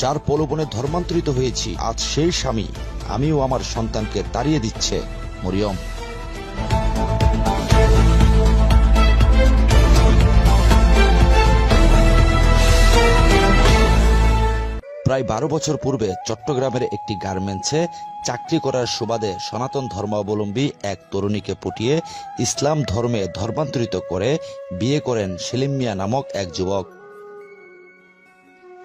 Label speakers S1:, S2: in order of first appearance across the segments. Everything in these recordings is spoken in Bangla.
S1: যার প্রলোভনে ধর্মান্তরিত হয়েছি, আজ সেই স্বামী আমিও আমার সন্তানকে তাড়িয়ে দিচ্ছে। মরিয়ম। প্রায় বারো বছর পূর্বে চট্টগ্রামের একটি গার্মেন্টসে চাকরি করার সুবাদে সনাতন ধর্মাবলম্বী এক তরুণীকে পটিয়ে ইসলাম ধর্মে ধর্মান্তরিত করে বিয়ে করেন সেলিম মিয়া নামক এক যুবক।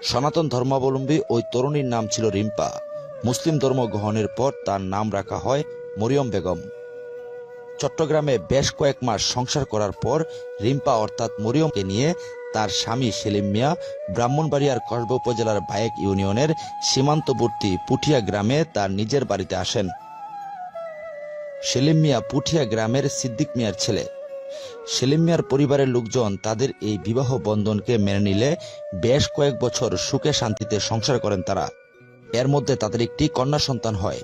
S1: সনাতন ধর্মাবলম্বী ওই তরুণীর নাম ছিল রিম্পা। মুসলিম ধর্ম গ্রহণের পর তার নাম রাখা হয় মরিয়ম বেগম। চট্টগ্রামে বেশ কয়েক মাস সংসার করার পর রিম্পা অর্থাৎ মরিয়মকে নিয়ে তার স্বামী সেলিম মিয়া ব্রাহ্মণবাড়িয়ার কসবা উপজেলার বায়েক ইউনিয়নের সীমান্তবর্তী পুঠিয়া গ্রামে তার নিজের বাড়িতে আসেন। সেলিম মিয়া পুঠিয়া গ্রামের সিদ্দিক মিয়ার ছেলে। সেলিম মিয়ার পরিবারের লোকজন তাদের এই বিবাহ বন্ধনকে মেনে নিলে বেশ কয়েক বছর সুখে শান্তিতে সংসার করেন তারা। এর মধ্যে তাদের একটি কন্যা সন্তান হয়।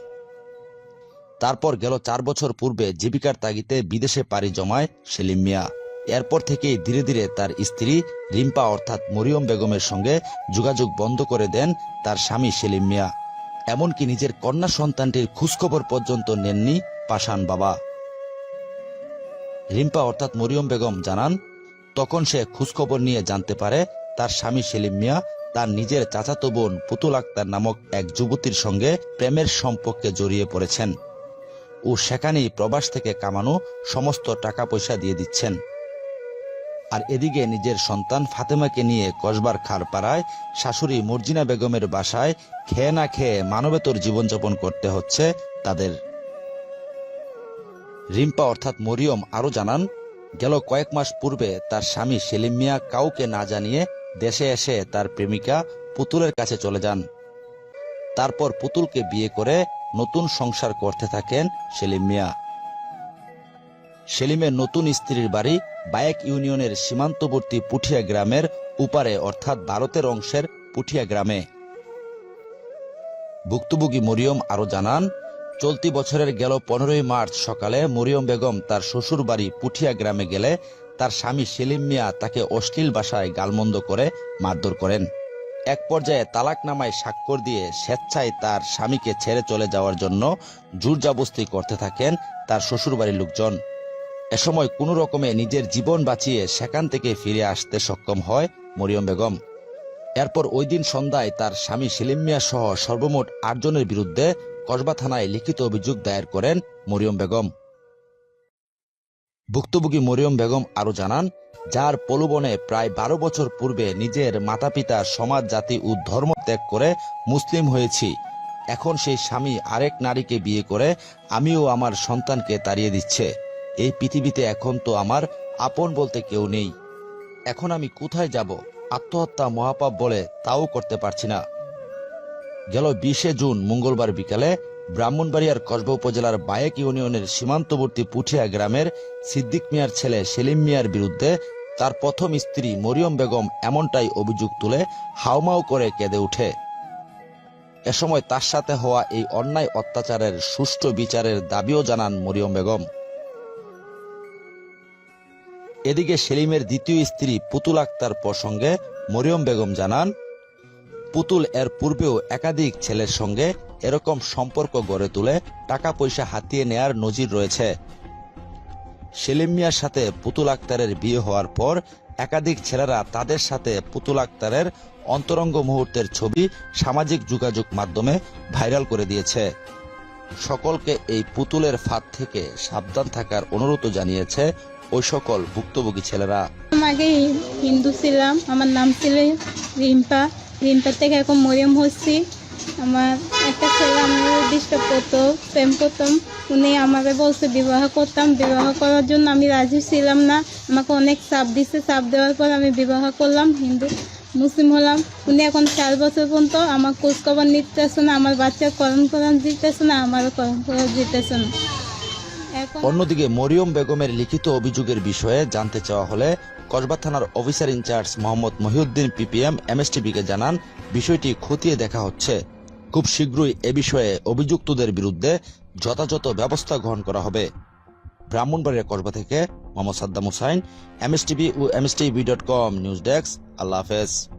S1: তারপর গেল চার বছর পূর্বে জীবিকার তাগিতে বিদেশে পাড়ি জমায় সেলিম মিয়া এরপর থেকেই ধীরে ধীরে তার স্ত্রী রিম্পা অর্থাৎ মরিয়ম বেগমের সঙ্গে যোগাযোগ বন্ধ করে দেন তার স্বামী সেলিম মিয়া এমনকি নিজের কন্যা সন্তানটির খোঁজখবর পর্যন্ত নেননি পাশান বাবা। রিম্পা অর্থাৎ মরিয়ম বেগম জানান, তখন সে খোঁজখবর নিয়ে জানতে পারে তার স্বামী সেলিম মিয়া, তার নিজের চাচাতো বোন পুতুল আক্তার নামক এক যুবতীর সঙ্গে প্রেমের সম্পর্কে জড়িয়ে পড়েছেন ও সেখানেই প্রবাস থেকে কামানো সমস্ত টাকা পয়সা দিয়ে দিচ্ছেন। আর এদিকে নিজের সন্তান ফাতেমাকে নিয়ে কসবার খারপাড়ায় শাশুড়ি মর্জিনা বেগমের বাসায় খেয়ে না খেয়ে মানবেতর জীবনযাপন করতে হচ্ছে তাদের রিম্পা অর্থাৎ মরিয়ম আরও জানান, গেল কয়েক মাস পূর্বে তার স্বামী সেলিম মিয়া কাউকে না জানিয়ে দেশে এসে তার প্রেমিকা পুতুলের কাছে চলে যান। তারপর পুতুলকে বিয়ে করে নতুন সংসার করতে থাকেন সেলিম মিয়া। সেলিমের নতুন স্ত্রীর বাড়ি বায়েক ইউনিয়নের সীমান্তবর্তী পুঠিয়া গ্রামের উপারে, অর্থাৎ ভারতের অংশের পুঠিয়া গ্রামে। ভুক্তভোগী মরিয়ম আরও জানান চলতি বছরের গেল পনেরোই মার্চ সকালে মরিয়ম বেগম তার শ্বশুর বাড়ি পুঠিয়া গ্রামে গেলে তার স্বামী সেলিম মিয়া তাকে অশ্লীল ভাষায় গালমন্দ করে মারধর করেন। এক পর্যায়ে তালাকনামায় স্বাক্ষর দিয়ে স্বেচ্ছায় তার স্বামীকে ছেড়ে চলে যাওয়ার জন্য জোরজাবস্তি করতে থাকেন তার শ্বশুরবাড়ির লোকজন। এ সময় কোনো রকমে নিজের জীবন বাঁচিয়ে সেখান থেকে ফিরে আসতে সক্ষম হয় মরিয়ম বেগম। এরপর ওই দিন সন্ধ্যায় তার স্বামী সেলিম মিয়া সহ সর্বমোট আটজনের বিরুদ্ধে কসবা থানায় লিখিত অভিযোগ দায়ের করেন মরিয়ম বেগম। ভুক্তভোগী মরিয়ম বেগম আরও জানান, যার প্রলোভনে প্রায় বারো বছর পূর্বে নিজের মাতা পিতা সমাজ, জাতি ও ধর্ম ত্যাগ করে মুসলিম হয়েছি। এখন সেই স্বামী আরেক নারীকে বিয়ে করে আমিও আমার সন্তানকে তাড়িয়ে দিচ্ছে। এই পৃথিবীতে এখন তো আমার আপন বলতে কেউ নেই। এখন আমি কোথায় যাব? আত্মহত্যা মহাপাপ বলে তাও করতে পারছি না। গেল বিশে জুন, মঙ্গলবার বিকালে ব্রাহ্মণবাড়িয়ার কসবা উপজেলার বায়েক ইউনিয়নের সীমান্তবর্তী পুঠিয়া গ্রামের সিদ্দিক মিয়ার ছেলে সেলিম মিয়ার বিরুদ্ধে তার প্রথম স্ত্রী মরিয়ম বেগম এমনটাই অভিযোগ তুলে হাউমাউ করে কেঁদে ওঠে। এ সময় তার সাথে হওয়া এই অন্যায় অত্যাচারের সুষ্ঠু বিচারের দাবিও জানান মরিয়ম বেগম। এদিকে সেলিমের দ্বিতীয় স্ত্রী পুতুল আক্তার প্রসঙ্গে মরিয়ম বেগম জানান পুতুল এর পূর্বেও একাধিক ছেলের সঙ্গে এরকম সম্পর্ক গড়ে তুলে টাকা পয়সা হাতিয়ে নেয়ার নজির রয়েছে। সেলিম মিয়ার সাথে পুতুল আক্তারের বিয়ে হওয়ার পর একাধিক ছেলেরা তাদের সাথে পুতুল আক্তারের অন্তরঙ্গ মুহূর্তের ছবি সামাজিক যোগাযোগ মাধ্যমে ভাইরাল করে দিয়েছে। সকলকে এই পুতুলের ফাঁদ থেকে সাবধান থাকার অনুরোধ জানিয়েছে ওই সকল ভুক্তভোগী ছেলেরা।
S2: আগে হিন্দু ছিলাম, আমার নাম ছিল রিম্পা। রিম্পা থেকে এখন মরিয়ম হচ্ছি। আমার একটা ছেলে আমি ডিস্টার্ব করতো, প্রেম করতাম। উনি আমাকে বলছে, বিবাহ করতাম। বিবাহ করার জন্য আমি রাজি ছিলাম না। আমাকে অনেক চাপ দিচ্ছে চাপ দেওয়ার পর আমি বিবাহ করলাম, হিন্দু, মুসলিম হলাম। উনি এখন চার বছর পর্যন্ত আমার খোঁজখবর নিতেছে না, আমার বাচ্চার করণ করণ দিতেছে না, আমারও করণ করণ দিতেছে না।
S1: অন্যদিকে মরিয়ম বেগমের লিখিত অভিযোগের বিষয়ে জানতে চাওয়া হলে কসবা থানার officer in charge Mohammad Mohiuddin PPM এমএসটিভিকে জানান, বিষয়টি খতিয়ে দেখা হচ্ছে। খুব শীঘ্রই এ বিষয়ে অভিযুক্তদের বিরুদ্ধে যথাযথ ব্যবস্থা গ্রহণ করা হবে। ব্রাহ্মণবাড়িয়া কসবা থেকে মোহাম্মদ সাদ্দাম হুসাইন, এমএসটিভি ও MSTV dot com, news desk, আল্লাহ হাফেজ।